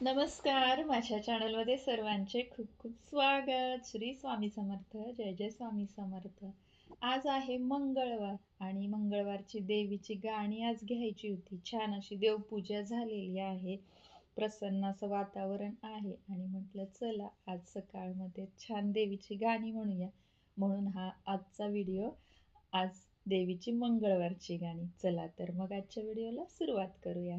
नमस्कार. माझ्या चॅनलमध्ये सर्वांचे खूप खूप स्वागत. श्री स्वामी समर्थ. जय जय स्वामी समर्थ. आज आहे मंगळवार आणि मंगळवारची देवीची गाणी आज घ्यायची होती. छान अशी देवपूजा झालेली आहे. प्रसन्न असं वातावरण आहे. आणि म्हटलं चला आज सकाळमध्ये छान देवीची गाणी म्हणूया. म्हणून हा आजचा व्हिडिओ आज देवीची मंगळवारची गाणी. चला तर मग आजच्या व्हिडिओला सुरुवात करूया.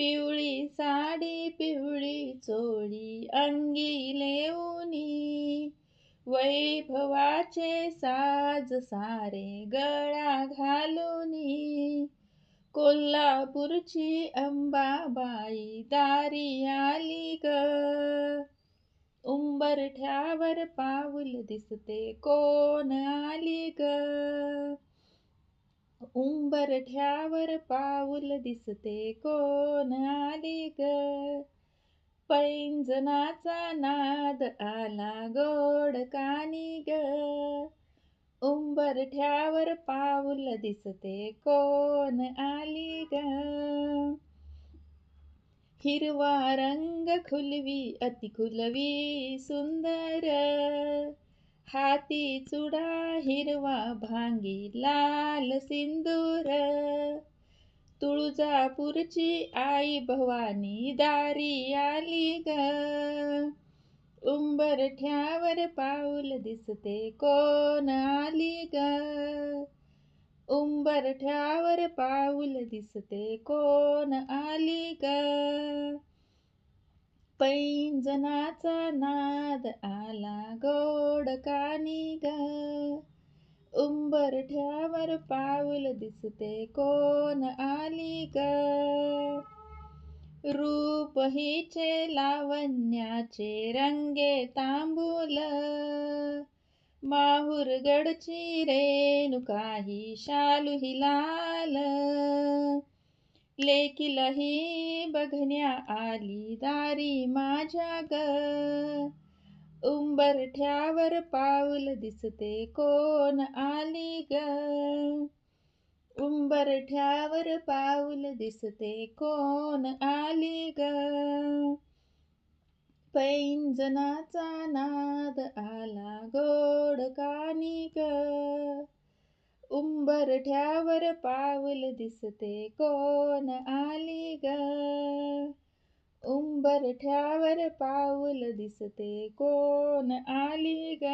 पिवळी साडी पिवळी चोळी अंगी लेऊनी वैभवाचे साज सारे गळा घालूनी. कोल्हापूरची अंबाबाई दारी आली ग. उंबरठ्यावर पाऊल दिसते कोण आली ग? उंबरठ्यावर पाऊल दिसते कोण आली ग? पैंजनाचा नाद आला गोड कानी ग. उंबरठ्यावर पाऊल दिसते कोण आली ग? हिरवा रंग खुलवी अति खुलवी सुंदर. हाती चुडा हिरवा भांगी लाल सिंदूर. तुळजापूरची आई भवानी दारी आली ग. उंबरठ्यावर पाऊल दिसते कोण आली ग? उंबरठ्यावर पाऊल दिसते कोण आली ग? पैंजनाचा नाद आला गोड कानी ग उंबरठ्यावर पाऊल दिसते कोण आली ग? रूप हिचे लावण्याचे रंगे तांबूल माहुरगडची रेणुकाही शालू ही लाल. लेकीलही बघण्या आली दारी माझ्या ग. उंबरठ्यावर पाऊल दिसते कोण आली ग. उंबरठ्यावर पाऊल दिसते कोण आली ग. पैंजनाचा नाद उंबरठ्यावर पाऊल दिसते कोण आली ग? उंबरठ्यावर पाऊल दिसते कोण आली ग?